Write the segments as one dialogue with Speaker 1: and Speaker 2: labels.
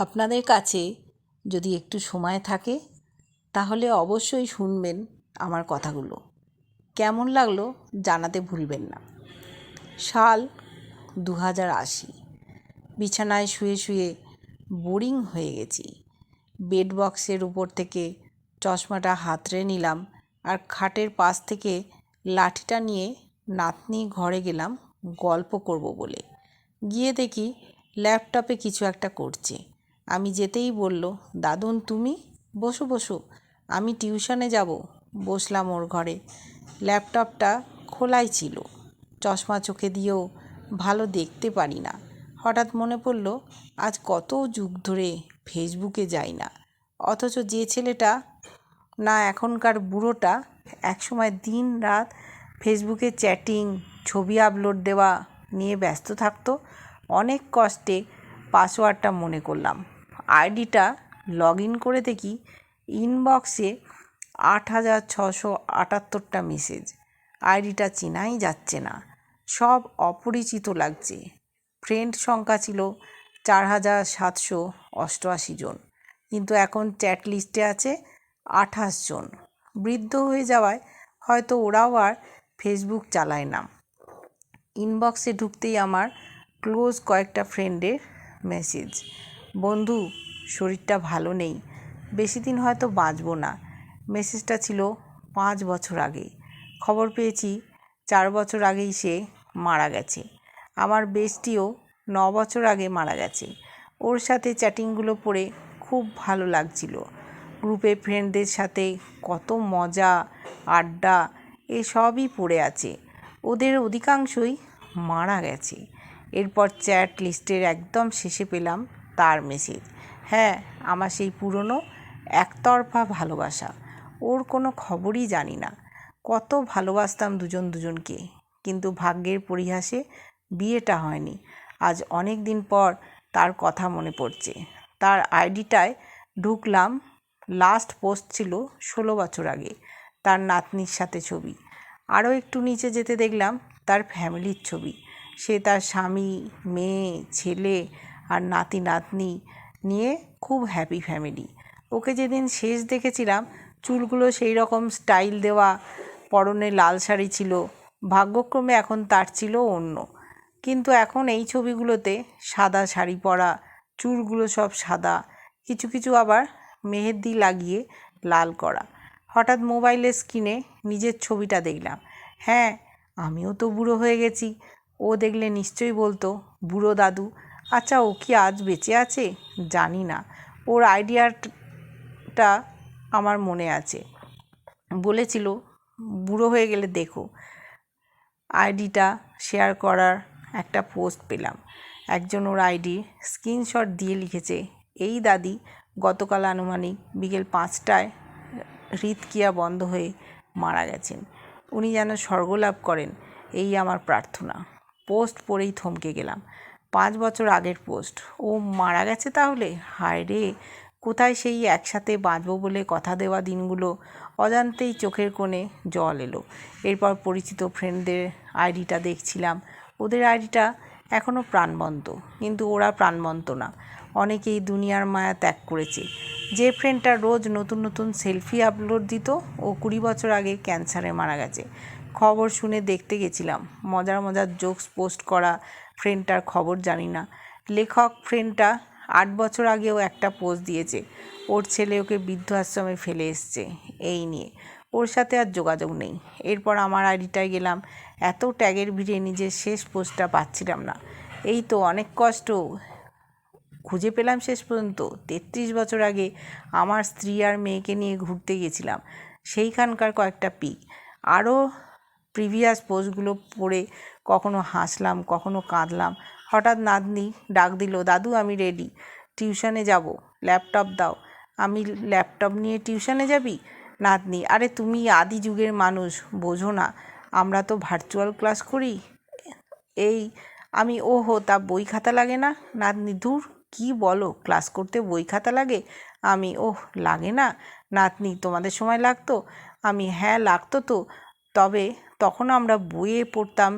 Speaker 1: আপনাদের কাছে যদি একটু সময় থাকে, তাহলে অবশ্যই শুনবেন আমার কথাগুলো। কেমন লাগল জানাতে ভুলবেন না। সাল দু হাজার আশি। বিছানায় শুয়ে শুয়ে বোরিং হয়ে গেছি। বেড বক্সের উপর থেকে চশমাটা হাতড়ে নিলাম আর খাটের পাশ থেকে লাঠিটা নিয়ে নাতনি ঘরে গেলাম গল্প করব বলে। গিয়ে দেখি ল্যাপটপে কিছু একটা করছে। আমি যেতেই বলল, দাদুন, তুমি? বসো বসো। আমি টিউশনে যাব। বসলাম ওর ঘরে। ল্যাপটপটা খোলাই ছিল। চশমা চোখে দিয়েও ভালো দেখতে পারি না। হঠাৎ মনে পড়ল, আজ কত যুগ ধরে ফেসবুকে যাই না। অথচ যে ছেলেটা না এখনকার বুড়োটা একসময় দিন রাত ফেসবুকে চ্যাটিং, ছবি আপলোড দেওয়া নিয়ে ব্যস্ত থাকতো, অনেক কষ্টে পাসওয়ার্ডটা মনে করলাম। আইডিটা লগ ইন করে দেখি ইনবক্সে আট হাজার ছশো আটাত্তরটা মেসেজ আইডিটা চেনাই যাচ্ছে না। সব অপরিচিত লাগছে। ফ্রেন্ড সংখ্যা ছিল চার হাজার সাতশো অষ্টআশি জন। কিন্তু এখন চ্যাট লিস্টে আছে আঠাশ জন। বৃদ্ধ হয়ে যাওয়ায় হয়তো ওরাও আর ফেসবুক চালায় না। ইনবক্সে ঢুকতেই আমার ক্লোজ কয়েকটা ফ্রেন্ডের মেসেজ বন্ধু, শরীরটা ভালো নেই। বেশি দিন হয়তো বাঁচবো না। মেসেজটা ছিল পাঁচ বছর আগে। খবর পেয়েছি, চার বছর আগেই সে মারা গেছে। আমার বেস্টিও ন বছর আগে মারা গেছে। ওর সাথে চ্যাটিংগুলো পড়ে খুব ভালো লাগছিল। গ্রুপে ফ্রেন্ডদের সাথে কত মজা, আড্ডা, এসবই পড়ে আছে। ওদের অধিকাংশই মারা গেছে। এরপর চ্যাট লিস্টের একদম শেষে পেলাম তার মেসেজ। হ্যাঁ আমার সেই পুরনো একতরফা ভালোবাসা। ওর কোনো খবরই জানি না। কত ভালোবাসতাম দুজন দুজনকে। কিন্তু ভাগ্যের পরিহাসে বিয়েটা হয়নি। আজ অনেক দিন পর তার কথা মনে পড়ছে। তার আইডিটায় ঢুকলাম। লাস্ট পোস্ট ছিল ষোলো বছর আগে তার নাতনির সাথে ছবি। আরও একটু নিচে যেতে দেখলাম তার ফ্যামিলির ছবি। সে তার স্বামী, মেয়ে, ছেলে আর নাতি নাতনি নিয়ে খুব হ্যাপি ফ্যামিলি ওকে যেদিন শেষ দেখেছিলাম, চুলগুলো সেই রকম স্টাইল দেওয়া, পরনে লাল শাড়ি ছিল, ভাগ্যক্রমে এখন তার ছিল অন্য। কিন্তু এখন এই ছবিগুলোতে সাদা শাড়ি পরা, চুলগুলো সব সাদা, কিছু কিছু আবার মেহেদি লাগিয়ে লাল করা। হঠাৎ মোবাইলের স্ক্রিনে নিজের ছবিটা দেখলাম। হ্যাঁ আমিও তো বুড়ো হয়ে গেছি। ও দেখলে নিশ্চয়ই বলতো, বুড়ো দাদু আচ্ছা ও কি আজ বেঁচে আছে? জানি না। ওর আইডিয়াটা আমার মনে আছে। বলেছিল, বুড়ো হয়ে গেলে দেখো। আইডিটা শেয়ার করার একটা পোস্ট পেলাম। একজন ওর আইডি স্ক্রিনশট দিয়ে লিখেছে, এই দাদি গতকাল আনুমানিক বিকেল পাঁচটায় হৃদক্রিয়া বন্ধ হয়ে মারা গেছেন। উনি যেন স্বর্গলাভ করেন, এই আমার প্রার্থনা। পোস্ট পড়েই থমকে গেলাম। পাঁচ বছর আগের পোস্ট। ও মারা গেছে তাহলে? হায় রে, কোথায় সেই একসাথে বাঁচবো বলে কথা দেওয়া দিনগুলো? অজান্তেই চোখের কোণে জল এলো। এরপর পরিচিত ফ্রেন্ডদের আইডিটা দেখছিলাম। ওদের আইডিটা এখনও প্রাণবন্ত, কিন্তু ওরা প্রাণবন্ত না। অনেকেই দুনিয়ার মায়া ত্যাগ করেছে। যে ফ্রেন্ডটা রোজ নতুন নতুন সেলফি আপলোড দিত, ও কুড়ি বছর আগে ক্যান্সারে মারা গেছে। খবর শুনে দেখতে গেছিলাম। মজার মজার জোকস পোস্ট করা ফ্রেন্ডটার খবর জানি না। লেখক ফ্রেন্ডটা আট বছর আগেও একটা পোস্ট দিয়েছে। ওর ছেলে ওকে বৃদ্ধ আশ্রমে ফেলে এসছে, এই নিয়ে। ওর সাথে আর যোগাযোগ নেই। এরপর আমার আইডিটায় গেলাম, এত ট্যাগের ভিড়ে নিজের শেষ পোস্টটা পাচ্ছিলাম না। এই তো অনেক কষ্ট। খুঁজে পেলাম শেষ পর্যন্ত। তেত্রিশ বছর আগে আমার স্ত্রী আর মেয়েকে নিয়ে ঘুরতে গেছিলাম। সেইখানকার কয়েকটা পিক আরও প্রিভিয়াস পোস্টগুলো পড়ে কখনো হাসলাম, কখনো কাঁদলাম। হঠাৎ নাতনি ডাক দিল, দাদু, আমি রেডি টিউশনে যাব। ল্যাপটপ দাও। আমি ল্যাপটপ নিয়ে টিউশনে যাবি? নাতনি, আরে তুমি আদি যুগের মানুষ, বোঝো না। আমরা তো ভার্চুয়াল ক্লাস করি। এই, আমি ওহো, তা বই খাতা লাগে না? নাতনি দূর কি বলো? ক্লাস করতে বই খাতা লাগে? আমি, ওহ, লাগে না। নাতনি, তোমাদের সময় লাগতো? আমি হ্যাঁ লাগতো তো। তবে তখন আমরা বইয়ে পড়তাম,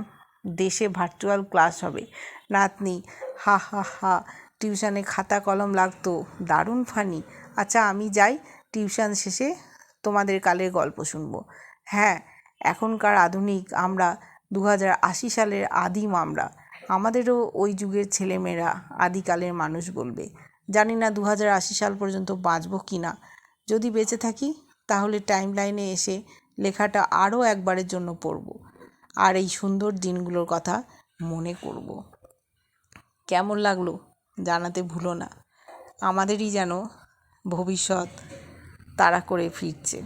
Speaker 1: দেশে ভার্চুয়াল ক্লাস হবে। নাতনি, হা হা হা টিউশানে খাতা কলম লাগতো, দারুণ ফানি আচ্ছা আমি যাই টিউশন শেষে তোমাদের কালের গল্প শুনব। হ্যাঁ এখনকার আধুনিক আমরা দু হাজার আশি সালের আদিম আমরা, আমাদেরও ওই যুগের ছেলেমেয়েরা আদিকালের মানুষ বলবে। জানি না দু হাজার আশি সাল পর্যন্ত বাঁচবো কি না যদি বেঁচে থাকি, তাহলে টাইম লাইনে এসে লেখাটা আরও একবারের জন্য পড়ব আর এই সুন্দর দিনগুলোর কথা মনে করব। কেমন লাগল জানাতে ভুলো না। আমাদেরই যেন ভবিষ্যৎ তারা করে ফিরছে।